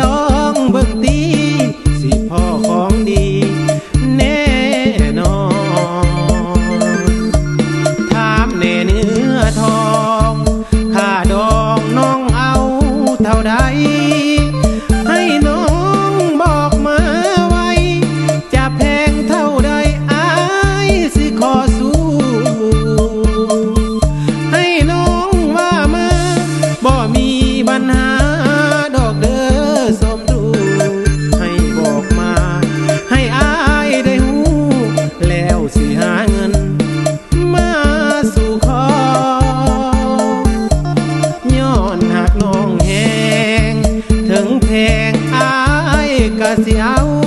ลอ งแพงอายก็สิเอา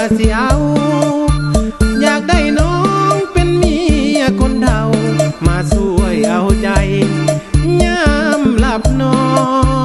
ก็สิเอา อยากได้น้องเป็นเมียคนเดามาช่วยเอาใจยามหลับนอน